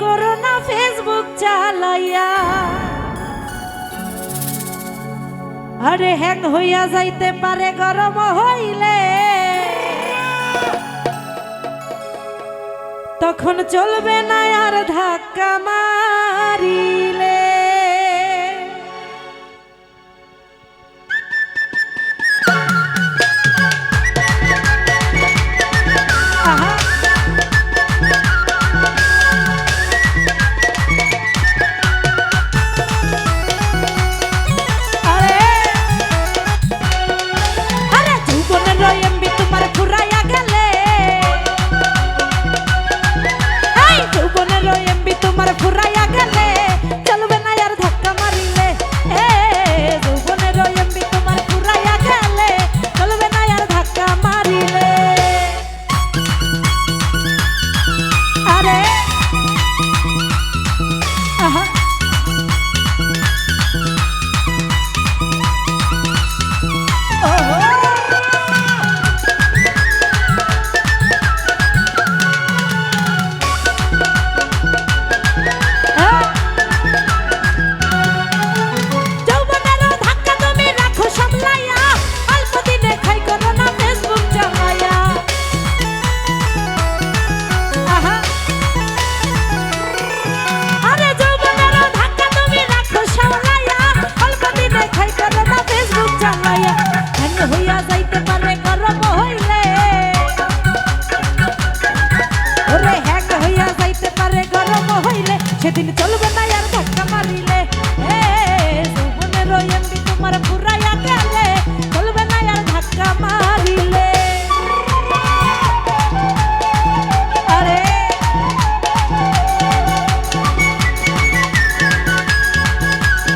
Corona Facebook চালাইয়া। আরে hang হইয়া যাইতে পারে, গরম হইলে। তখন চলবে না আর ধাক্কা মারি।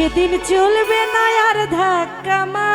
সেদিন চলবে না আর ধাক্কা মা।